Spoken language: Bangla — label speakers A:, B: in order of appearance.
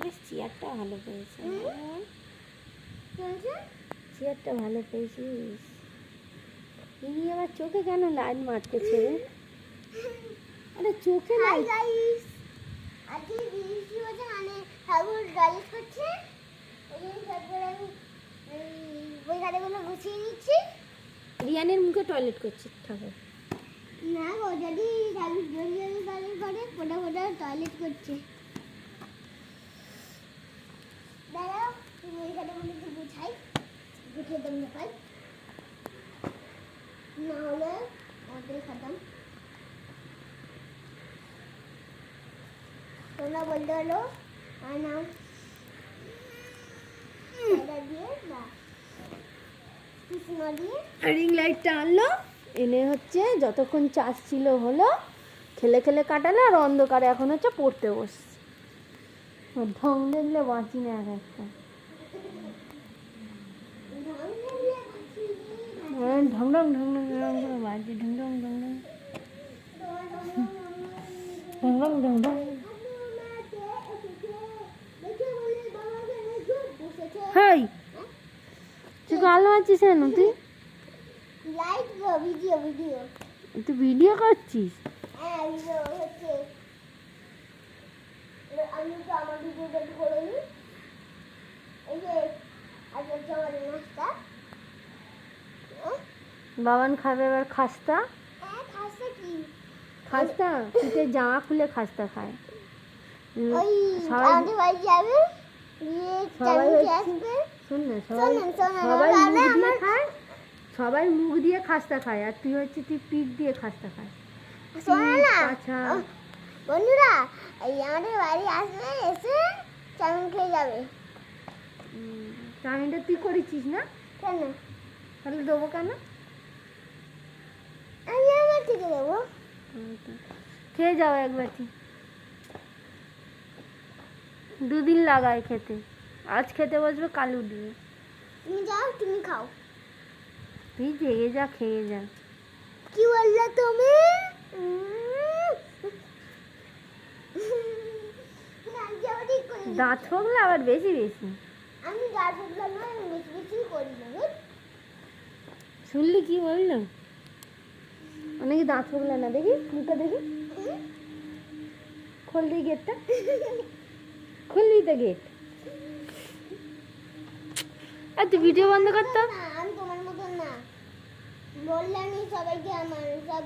A: বেশ চেয়ারটা ভালো পেয়েছে। চেয়ারটা? ভালো পেয়েছিস। ইনি আমার চোখে কেন লাইন মারতেছে? আরে চোখে লাইন
B: আজকে বৃষ্টি হচ্ছে মানে ঠাকুর গালিশ করছে। ওই গুছিয়ে নিচ্ছি।
A: রিয়ানের মুখে টয়লেট করছে ঠাকুর।
B: না গো যদি গালিশ করে ফোটা ফোটা টয়লেট করছে। একটু গুছাই গুছিয়ে তোমরা পাই না আমাদের খাতাম। তোমরা বলতে হলো
A: রিং লাইটটা আনলো, এনে হচ্ছে যতক্ষণ চার্জ ছিল হলো, খেলে খেলে কাটালো আর অন্ধকারে এখন হচ্ছে পড়তে বসছে। ঢং দেখলে বাঁচি না এক একটা। ঢং ঢং ঢং ঢং ঢং ঢং হেই তুই গাল মারছিস কেন তুই
B: ভিডিও ভিডিও
A: তুই ভিডিও করছিস
B: হ্যাঁ ভিডিও আমি তো আমার ভিডিওটা একটু করে
A: বাবান খাবে এবার খাস্তা? খাস্তা? শীতের জামা খুলে খাস্তা খায়। সবাই মুখ দিয়ে খাস্তা খায় আর তুই হচ্ছে তুই পিঠ দিয়ে খাস্তা খায় আচ্ছা
B: বন্ধুরা আমাদের বাড়ি আসবে এসে চাউমিন খেয়ে যাবে।
A: চাউমিনটা তুই করেছিস না?
B: কেন?
A: তাহলে দেবো কেন?
B: আমি আমার থেকে দেবো
A: খেয়ে যাও একবারটি দুদিন লাগায় খেতে। আজ খেতে বসবে কাল উঠবে।
B: তুমি যাও তুমি খাও।
A: তুই জেগে যা খেয়ে যা।
B: কি বললে তুমি। না।
A: দাঁত ফোগলে আবার বেশি বেশি।
B: আমি না আমি বেশি বেশি করি না?
A: শুনলি কি বলল অনেকে দাঁত ফোগলে না দেখি মুখটা দেখি? খোল দিই গেটটা? খুলবি তো গেট? আর তুই ভিডিও বন্ধ করতো
B: না আমি তোমার মতন না। বললে আমি সবাইকে আমার সব